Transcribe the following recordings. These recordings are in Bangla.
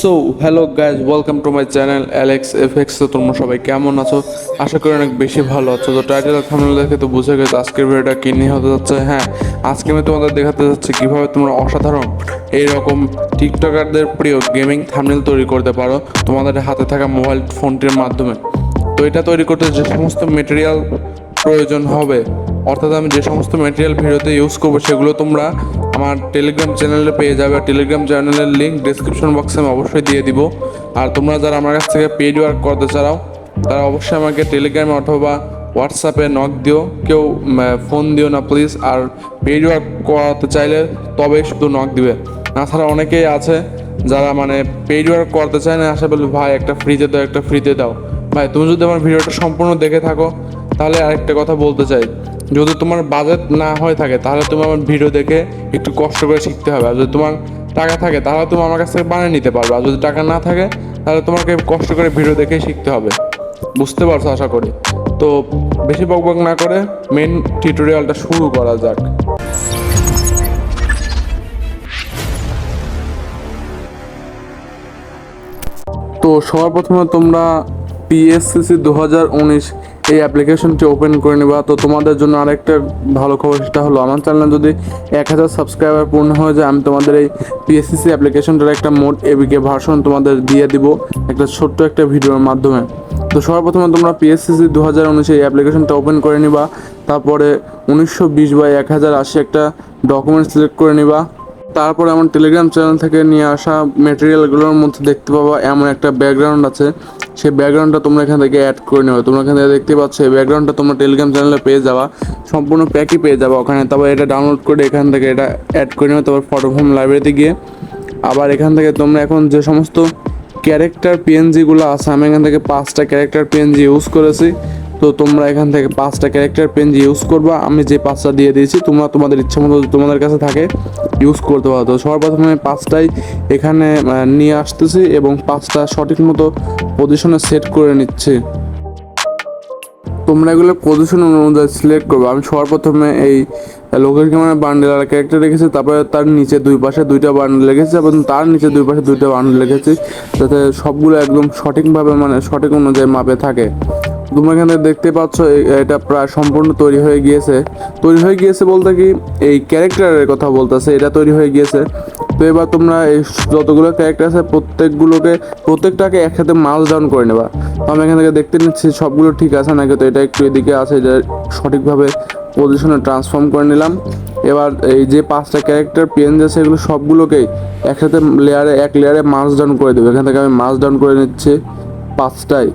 So hello guys welcome to my channel Alex FX তো তোমরা সবাই কেমন আছো? আশা করি অনেক বেশি ভালো আছো। তো টাইটেল থামলে দেখে তো বুঝে গেছো আজকের ভিডিওটা কী নিয়ে হতে যাচ্ছে হ্যাঁ আজকে আমি তোমাদের দেখাতে যাচ্ছি কীভাবে তোমরা অসাধারণ এইরকম টিকটকারদের প্রিয় গেমিং থামনেল তৈরি করতে পারো তোমাদের হাতে থাকা মোবাইল ফোনটির মাধ্যমে। তো এটা তৈরি করতে যে সমস্ত মেটেরিয়াল প্রয়োজন হবে অর্থাৎ আমি যে সমস্ত ম্যাটেরিয়াল ভিডিওতে ইউজ করব, সেগুলো তোমরা আমার টেলিগ্রাম চ্যানেলে পেয়ে যাবে। আর টেলিগ্রাম চ্যানেলের লিঙ্ক ডিসক্রিপশন বক্সে আমি অবশ্যই দিয়ে দিব। আর তোমরা যারা আমার কাছ থেকে পেড ওয়ার্ক করতে চাও, তারা অবশ্যই আমাকে টেলিগ্রামে অথবা হোয়াটসঅ্যাপে নক দিও। কেউ ফোন দিও না প্লিজ আর পেড ওয়ার্ক করাতে চাইলে তবে শুধু নক দিবে। তাছাড়া অনেকেই আছে যারা মানে পেড ওয়ার্ক করতে চায় না আসে বলে ভাই, একটা ফ্রিতে দাও, একটা ফ্রিতে দাও। ভাই, তুমি যদি আমার ভিডিওটা সম্পূর্ণ দেখে থাকো, তাহলে আরেকটা কথা বলতে চাই। যদি তোমার বাজেট না হয়ে থাকে, তাহলে তুমি আমার ভিডিও দেখে একটু কষ্ট করে শিখতে হবে। আর যদি তোমার টাকা থাকে, তাহলে তুমি আমার কাছ থেকে বানিয়ে নিতে পারবে। আর যদি টাকা না থাকে, তাহলে তোমাকে কষ্ট করে ভিডিও দেখে শিখতে হবে। বুঝতে পারছ আশা করি? তো বেশি বকবক না করে মেন টিউটোরিয়ালটা শুরু করা যাক। তো সবার প্রথমে তোমরা পিএসসিসি দু হাজার উনিশ এই অ্যাপ্লিকেশনটি ওপেন করে নেবা। তো তোমাদের জন্য আরেকটা ভালো খবর, সেটা হলো আমার চ্যানেলে যদি এক হাজার সাবস্ক্রাইবার পূর্ণ হয়ে যায়, আমি তোমাদের এই পিএসসিসি অ্যাপ্লিকেশনটার একটা মোট এবিকে ভার্সন তোমাদের দিয়ে দিব একটা ছোট্ট একটা ভিডিওর মাধ্যমে। তো সবার প্রথমে তোমরা পিএসসিসি দু হাজার উনিশে এই অ্যাপ্লিকেশনটা ওপেন করে নিবা। তারপরে উনিশশো বিশ বাই এক হাজার আশি একটা ডকুমেন্ট সিলেক্ট করে নিবা। তারপরে আমার টেলিগ্রাম চ্যানেল থেকে নিয়ে আসা মেটেরিয়ালগুলোর মধ্যে দেখতে পাবা এমন একটা ব্যাকগ্রাউন্ড আছে। সেই ব্যাকগ্রাউন্ডটা তোমরা এখান থেকে অ্যাড করে নেবে। তোমরা এখান থেকে দেখতে পাচ্ছ এই ব্যাকগ্রাউন্ডটা তোমরা টেলিগ্রাম চ্যানেলে পেয়ে যাবা। সম্পূর্ণ প্যাকই পেয়ে যাবা ওখানে। তারপর এটা ডাউনলোড করে এখান থেকে এটা অ্যাড করে নেবে। তারপর ফটো লাইব্রেরিতে গিয়ে। আবার এখান থেকে তোমরা এখন যে সমস্ত ক্যারেক্টার পিএনজিগুলো আছে, আমি এখান থেকে পাঁচটা ক্যারেক্টার পিএনজি ইউজ করেছি। তো তোমরা এখান থেকে পাঁচটা ক্যারেক্টার পিএনজি ইউজ করবা। আমি যে পাঁচটা দিয়ে দিয়েছি, তোমরা তোমাদের ইচ্ছা মতো তোমাদের কাছে থাকে ইউজ করতে পারো। তো সবার প্রথমে পাঁচটাই এখানে নিয়ে আসতেছি এবং পাঁচটা সঠিক মতো পজিশনে সেট করে নিচ্ছি। তোমরা এগুলো পজিশন অনুযায়ী সিলেক্ট করবে। আমি সবার প্রথমে এই লোকের ক্যামেরা বান্ডেল আর ক্যারেক্টার রেখেছি, তারপরে তার নিচে দুই পাশে দুইটা বান্ডেল রেখেছি এবং তার নিচে দুই পাশে দুইটা বান্ডেল রেখেছি, যাতে সবগুলো একদম সঠিকভাবে মানে সঠিক অনুযায়ী মাপে থাকে। তোমরা এখানে দেখতে পাচ্ছ এটা প্রায় সম্পূর্ণ তৈরি হয়ে গিয়েছে। তৈরি হয়ে গিয়েছে বলতে কি, এই ক্যারেক্টারের কথা বলতেছে, এটা তৈরি হয়ে গিয়েছে। তো এবার তোমরা এই যতগুলো ক্যারেক্টার আছে, প্রত্যেকগুলোকে, প্রত্যেকটাকে একসাথে মাস ডাউন করে নেবা। তো আমি এখান থেকে দেখতে নিচ্ছি, সবগুলো ঠিক আছে নাকি? তো এটা একটু এদিকে আছে, এটা সঠিকভাবে পজিশনে ট্রান্সফর্ম করে নিলাম। এবার এই যে পাঁচটা ক্যারেক্টার পিএনজি আছে, এগুলো সবগুলোকেই একসাথে লেয়ারে এক লেয়ারে মাস ডাউন করে দেবো। এখান থেকে আমি মাস ডাউন করে নিচ্ছি পাঁচটাই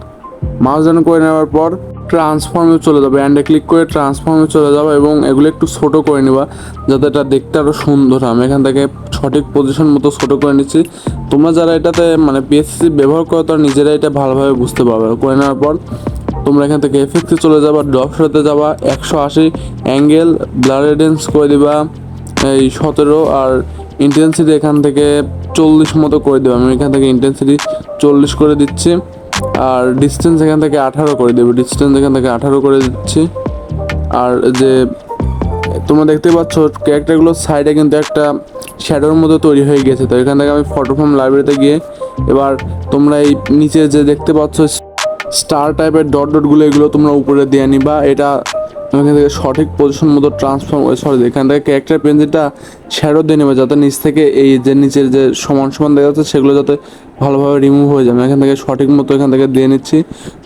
মাউস ডাউন করে নেওয়ার পর ট্রান্সফর্মে চলে যাবে অ্যান্ডে ক্লিক করে ট্রান্সফর্মে চলে যাবে এবং এগুলো একটু ছোট করে নেবা যাতে এটা দেখতে আরও সুন্দর আমি এখান থেকে সঠিক পজিশন মতো ছোট করে নিচ্ছি। তোমরা যারা এটাতে মানে পিএসসি ব্যবহার করো, তারা নিজেরা এটা ভালোভাবে বুঝতে পারবে। করে নেওয়ার পর তোমরা এখান থেকে এফেক্টে চলে যাবা ড্রপ যাবা, একশো আশি অ্যাঙ্গেল ব্লার রেডেন্স করে দিবা, এই সতেরো আর ইন্টেন্সিটি এখান থেকে চল্লিশ মতো করে দেবো। আমি এখান থেকে ইন্টেন্সিটি চল্লিশ করে দিচ্ছি। আর ডিস্টেন্স এখান থেকে আঠারো করে দেবে। ডিস্টেন্স এখান থেকে আঠারো করে দিচ্ছি। আর যে তোমরা দেখতে পাচ্ছ ক্যারেক্টারগুলোর সাইডে কিন্তু একটা শ্যাডোর মতো তৈরি হয়ে গেছে। তো এখান থেকে আমি ফটো ফ্রম লাইব্রেরিতে গিয়ে এবার তোমরা এই নিচে যে দেখতে পাচ্ছ স্টার টাইপের ডট ডটগুলো এগুলো তোমরা উপরে দিয়ে নিবা। এটা এখান থেকে সঠিক পজিশন মতো ট্রান্সফর্ম সরি এখান থেকে ক্যারেক্টার পেন্সিলটা শ্যাডো দিয়ে নেবে যাতে নিচ থেকে এই যে নিচের যে সমান সমান দেখা যাচ্ছে সেগুলো যাতে ভালোভাবে রিমুভ হয়ে যাবে এখান থেকে সঠিক মতো এখান থেকে দিয়ে নিচ্ছি।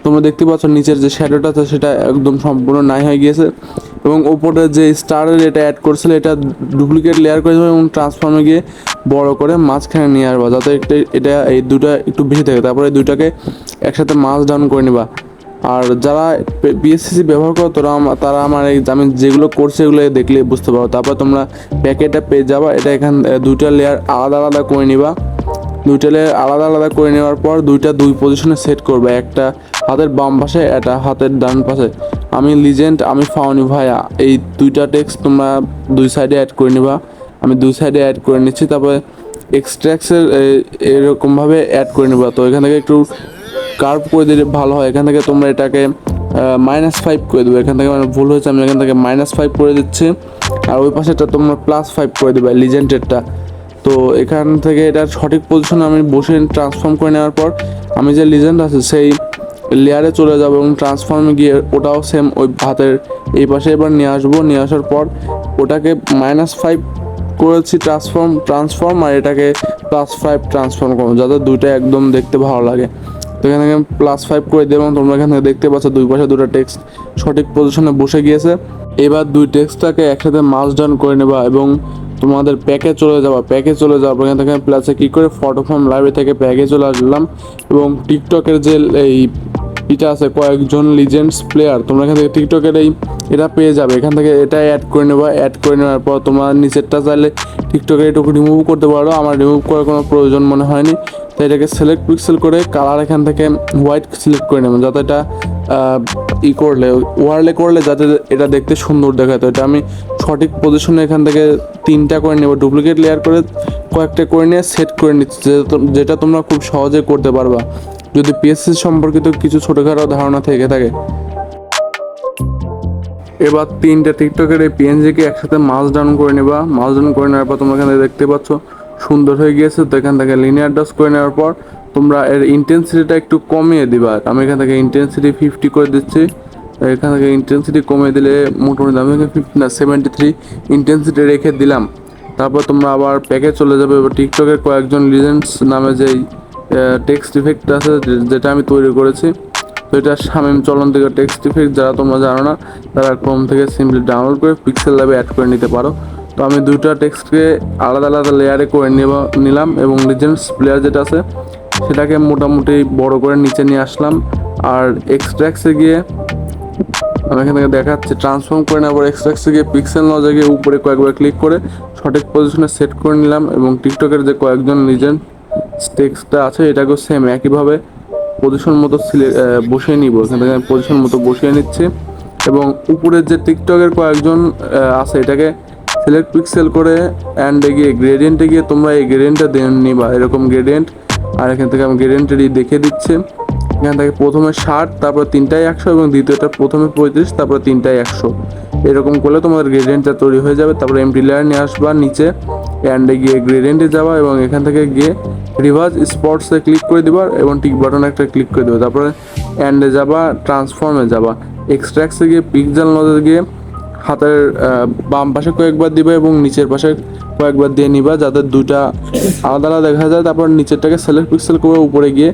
তোমরা দেখতে পাচ্ছ নিচের যে শ্যাডোটা আছে সেটা একদম সম্পূর্ণ নাই হয়ে গিয়েছে এবং ওপরে যে স্টারের এটা অ্যাড করছিল, এটা ডুপ্লিকেট লেয়ার করে দেবে এবং ট্রান্সফর্মে গিয়ে বড় করে মাঝখানে নিয়ে আসবা। যাতে একটা এটা এই দুটা একটু বেশি থাকে। তারপরে দুইটাকে একসাথে মাছ ডাউন করে নিবা। আর যারা বিএসসিসি ব্যবহার করো, তোরা তারা আমার এই আমি যেগুলো করছে এগুলো দেখলে বুঝতে পারো। তারপর তোমরা প্যাকেটটা পেয়ে যাবা, এটা এখান দুইটা লেয়ার আলাদা আলাদা করে নিবা। দুইটা লেয়ার আলাদা আলাদা করে নেওয়ার পর দুইটা দুই পজিশনে সেট করবে, একটা হাতের বাম পাশে, একটা হাতের ডান পাশে। আমি লিজেন্ড আমি ফাউনি ভাইয়া, এই দুইটা টেক্সট তোমরা দুই সাইডে অ্যাড করে নিবা। আমি দুই সাইডে অ্যাড করে নিচ্ছি, তারপরে এক্সট্রাক্সের এরকমভাবে অ্যাড করে নিবা। তো এখান থেকে একটু কার্ভ করে দিলে ভালো হয়। এখান থেকে তোমরা এটাকে মাইনাস ফাইভ করে দেবে। এখান থেকে মানে ভুল হয়েছে, আমি এখান থেকে মাইনাস ফাইভ করে দিচ্ছি। আর ওই পাশেটা তোমরা প্লাস ফাইভ করে দেবে লিজেন্ডেরটা তো এখান থেকে এটা সঠিক পজিশনে আমি বসে ট্রান্সফর্ম করে নেওয়ার পর, আমি যে লিজেন্ড আছে, সেই লেয়ারে চলে যাব এবং ট্রান্সফর্মে গিয়ে ওটাও সেম ওই হাতের এই পাশে এবার নিয়ে আসব। নিয়ে আসার পর ওটাকে মাইনাস ফাইভ করেছি ট্রান্সফর্ম ট্রান্সফর্ম আর এটাকে প্লাস ফাইভ ট্রান্সফর্ম করব, যাতে দুইটা একদম দেখতে ভালো লাগে। এখান আমি প্লাস ফাইভ করে দেবো তোমরা এখানে দেখতে পাচ্ছ দুই পাশে দুটো টেক্সট সঠিক পজিশনে বসে গিয়েছে। এবার দুই টেক্সটটাকে একসাথে মাস ডান করে নেবা এবং তোমাদের প্যাকে চলে যাওয়া প্যাকে চলে যাওয়া এখান থেকে প্লাসে কী করে ফটো ফর্ম লাইব্রেরি থেকে প্যাকে চলে আসলাম এবং টিকটকের যে এই এটা আছে কয়েকজন লিজেন্ডস প্লেয়ার তোমরা এখান থেকে টিকটকের এই এটা পেয়ে যাবে। এখান থেকে এটা অ্যাড করে নেবা। অ্যাড করে নেওয়ার পর তোমার নিচেরটা চাইলে টিকটকের এটুকু রিমুভ করতে পারো। আমার রিমুভ করার কোনো প্রয়োজন মনে হয়নি। তাই এটাকে সিলেক্ট পিক্সেল করে কালার এখান থেকে হোয়াইট সিলেক্ট করে নেবেন যাতে এটা ই করলে ওয়ারলে করলে যাতে এটা দেখতে সুন্দর দেখায়। তো এটা আমি সঠিক পজিশনে এখান থেকে তিনটা করে নেব। ডুপ্লিকেট লেয়ার করে কয়েকটা করে নিয়ে সেট করে নিচ্ছি। যেটা তোমরা খুব সহজে করতে পারবা। যদি পিএসসি সম্পর্কিত কিছু ছোটোখাটো ধারণা থেকে থাকে। এবার তিনটে টিকটকের এই পিএনজিকে একসাথে মাস ডাউন করে নেবা। মাস ডাউন করে নেওয়ার পর তোমরা এখানে দেখতে পাচ্ছ, সুন্দর হয়ে গিয়েছে। তো এখান থেকে লিনিয়ার ডাস করে নেওয়ার পর তোমরা এর ইন্টেন্সিটিটা একটু কমিয়ে দিবা। আমি এখান থেকে ইন্টেন্সিটি ফিফটি করে দিচ্ছি। এখান থেকে ইন্টেন্সিটি কমিয়ে দিলে মোটামুটি আমি ফিফটি না সেভেন্টি থ্রি ইন্টেন্সিটি রেখে দিলাম। তারপর তোমরা আবার প্যাকে চলে যাবে। এবার টিকটকের কয়েকজন লিজেন্ডস নামে যেই টেক্সট ইফেক্ট আছে যেটা আমি তৈরি করেছি। তো এটা শামিম চলন থেকে টেক্সট ইফেক্ট যারা তোমরা জানো না, তারা ক্রোম থেকে সিম্পলি ডাউনলোড করে পিক্সেল ল্যাবে অ্যাড করে নিতে পারো। তো আমি দুইটা টেক্সটকে আলাদা আলাদা লেয়ারে করে নিলাম এবং লিজেন্ডস প্লেয়ার যেটা আছে, সেটাকে মোটামুটি বড় করে নিচে নিয়ে আসলাম। আর এক্সট্রাক্সে গিয়ে আমি এখান থেকে দেখাচ্ছি ট্রান্সফর্ম করে নেওয়ার পর এক্সট্রাক্সে গিয়ে পিক্সেল নজে গিয়ে উপরে কয়েকবার ক্লিক করে সঠিক পজিশনে সেট করে নিলাম এবং টিকটকের যে কয়েকজন লিজেন্ড টেক্সটটা আছে, এটাকেও সেম একইভাবে পজিশন মতো বসিয়ে নিব। এখান থেকে পজিশন মতো বসিয়ে নিচ্ছি। এবং উপরের যে টিকটকের কয়েকজন আছে, এটাকে সিলেক্ট পিক্সেল করে অ্যান্ডে গিয়ে গ্রেডিয়েন্টে গিয়ে তোমরা এই গ্রেডিয়েন্টটা নিবা, এরকম গ্রেডিয়েন্ট আর এখান থেকে আমি গ্রেডিয়েন্টেরই দেখে দিচ্ছি। এখান থেকে প্রথমে ষাট, তারপর তিনটাই একশো এবং দ্বিতীয়টা প্রথমে পঁয়ত্রিশ, তারপর তিনটাই একশো। এরকম করলে তোমাদের গ্রেডিয়েন্টটা তৈরি হয়ে যাবে। তারপরে এমটি লেয়ার নিয়ে আসবা, নিচে অ্যান্ডে গিয়ে গ্রেডিয়েন্টে যাওয়া এবং এখান থেকে গিয়ে রিভার্স স্পটসে ক্লিক করে দিবা এবং টিক বাটন একটা ক্লিক করে দেবে। তারপরে অ্যান্ডে যাবা ট্রান্সফর্মে যাবা। এক্সট্রাক্সে গিয়ে পিকজাল নজে গিয়ে হাতের বাম পাশে কয়েকবার দিবে এবং নিচের পাশে কয়েকবার দিয়ে নিবা যাতে দুইটা আলাদা আলাদা দেখা যায়। তারপর নিচেরটাকে সিলেক্ট পিক্সেল করে উপরে গিয়ে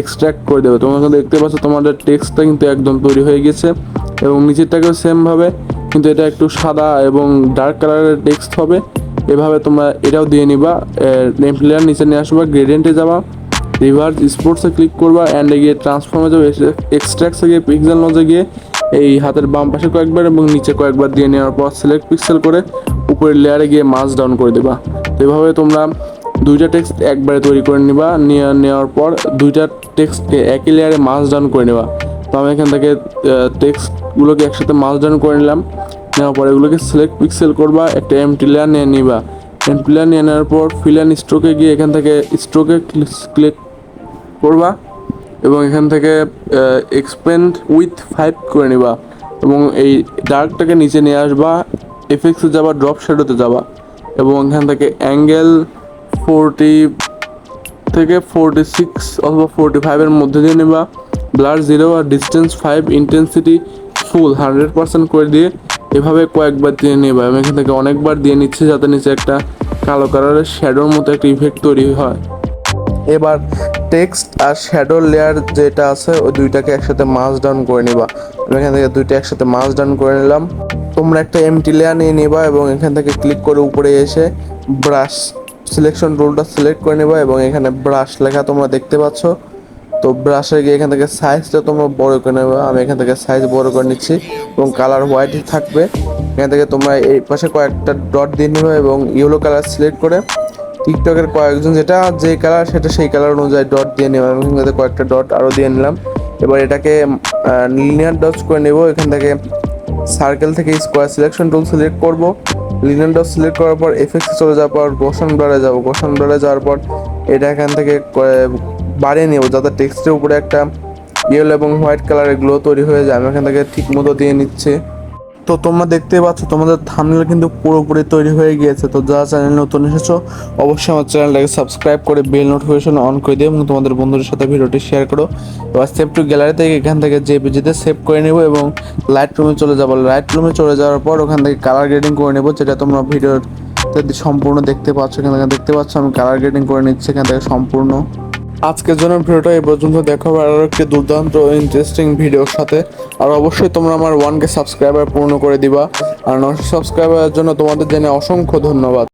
এক্সট্রাক্ট করে দেবে। তোমরা কিন্তু দেখতে পাচ্ছ তোমাদের টেক্সটটা কিন্তু একদম তৈরি হয়ে গেছে এবং নিচেরটাকেও সেমভাবে কিন্তু এটা একটু সাদা এবং ডার্ক কালারের টেক্সট হবে। এভাবে তোমরা এটাও দিয়ে নিবা নেম প্লেয়ার নিচে নিয়ে আসবা গ্রেডিয়েন্টে যাবা রিভার্স স্পোর্টসে ক্লিক করবা অ্যান্ডে গিয়ে ট্রান্সফর্মে যাবে এক্সট্রাক্টসে গিয়ে পিক্সেল নজে গিয়ে, এই হাতের বাম পাশে কয়েকবার এবং নিচে কয়েকবার দিয়ে নেওয়ার পর সিলেক্ট পিক্সেল করে উপরের লেয়ারে গিয়ে মাস ডাউন করে দেবা। তো এভাবে তোমরা দুইটা টেক্সট একবারে তৈরি করে নিবা, নিয়ে, নেওয়ার পর দুইটা টেক্সটকে একই লেয়ারে মাস ডাউন করে নেবা। তো আমি এখান থেকে টেক্সটগুলোকে একসাথে মাস ডাউন করে নিলাম। নেওয়ার পর এগুলোকে সিলেক্ট পিক্সেল করবা, একটা এমটি লেয়ার নিয়ে নিবা। এমটি লেয়ার নিয়ে নেওয়ার পর ফিল স্ট্রোকে গিয়ে এখান থেকে স্ট্রোকে ক্লিক করবা এবং এখান থেকে এক্সপেন্ড উইথ ফাইভ করে নিবা এবং এই ডার্কটাকে নিচে নিয়ে আসবা এফেক্সে যাবা ড্রপ শ্যাডোতে যাবা এবং এখান থেকে অ্যাঙ্গেল ফোরটি থেকে ফোরটি সিক্স অথবা ফোরটি ফাইভের মধ্যে দিয়ে নেবা। ব্লার জিরো আর distance five intensity full hundred percent করে দিয়ে এভাবে কয়েকবার দিয়ে নেবা আমি এখান থেকে অনেকবার দিয়ে নিচ্ছি যাতে নিচে একটা কালো কালারের শ্যাডোর মতো একটা ইফেক্ট তৈরি হয়। এবার টেক্সট আর শ্যাডোর লেয়ার যেটা আছে, ওই দুইটাকে একসাথে মাস ডাউন করে নিবা। আমি এখান থেকে দুইটা একসাথে মাস ডাউন করে নিলাম। তোমরা একটা এমটি লেয়ার নিয়ে নিবা এবং এখান থেকে ক্লিক করে উপরে এসে ব্রাশ সিলেকশন রুলটা সিলেক্ট করে নেবা এবং এখানে ব্রাশ লেখা তোমরা দেখতে পাচ্ছ। তো ব্রাশে গিয়ে এখান থেকে সাইজটা তোমরা বড় করে নেবে। আমি এখান থেকে সাইজ বড় করে নিচ্ছি এবং কালার হোয়াইট থাকবে। এখান থেকে তোমরা এই পাশে কয়েকটা ডট দিয়ে নেবে এবং ইয়েলো কালার সিলেক্ট করে টিকটকের কয়েকজন যেটা যে কালার সেটা সেই কালার অনুযায়ী ডট দিয়ে নেব আমি এখান থেকে কয়েকটা ডট আরও দিয়ে নিলাম। এবার এটাকে লিনিয়ার ডটস করে নেব। এখান থেকে সার্কেল থেকে স্কোয়ার সিলেকশন টুল সিলেক্ট করব। লিনিয়ার ডট সিলেক্ট করার পর এফেক্টে চলে যাওয়ার পর গোশন ব্লারে যাব। গোশন ব্লারে যাওয়ার পর এটা এখান থেকে বাড়িয়ে নেব, যাতে টেক্সটের উপরে একটা ইয়েলো এবং হোয়াইট কালারের গ্লো তৈরি হয়ে যায়। আমি এখান থেকে ঠিক মতো দিয়ে নিচ্ছে। তো তোমরা দেখতেই পাচ্ছ, তোমাদের থামনেল কিন্তু পুরোপুরি তৈরি হয়ে গিয়েছে। তো যারা চ্যানেল নতুন এসেছ, অবশ্যই আমার চ্যানেলটাকে সাবস্ক্রাইব করে বেল নোটিফিকেশন অন করে দিও এবং তোমাদের বন্ধুদের সাথে ভিডিওটি শেয়ার করো। এবার সেভ টু গ্যালারি থেকে এখান থেকে যে জেপিজিতে সেভ করে নেব এবং লাইট রুমে চলে যাব। লাইট রুমে চলে যাওয়ার পর ওখান থেকে কালার গ্রেডিং করে নেব, যেটা তোমরা ভিডিওর সম্পূর্ণ দেখতে পাচ্ছ। এখান থেকে দেখতে পাচ্ছ, আমি কালার গ্রেডিং করে নিচ্ছি, এখান থেকে সম্পূর্ণ। আজকের জন্য ভিডিওটা এই পর্যন্ত দেখো আরও একটি দুর্দান্ত ইন্টারেস্টিং ভিডিওর সাথে। আর অবশ্যই তোমরা আমার ওয়ান কে সাবস্ক্রাইবার পূর্ণ করে দিবা। আর নশো সাবস্ক্রাইবারের জন্য তোমাদের জেনে অসংখ্য ধন্যবাদ।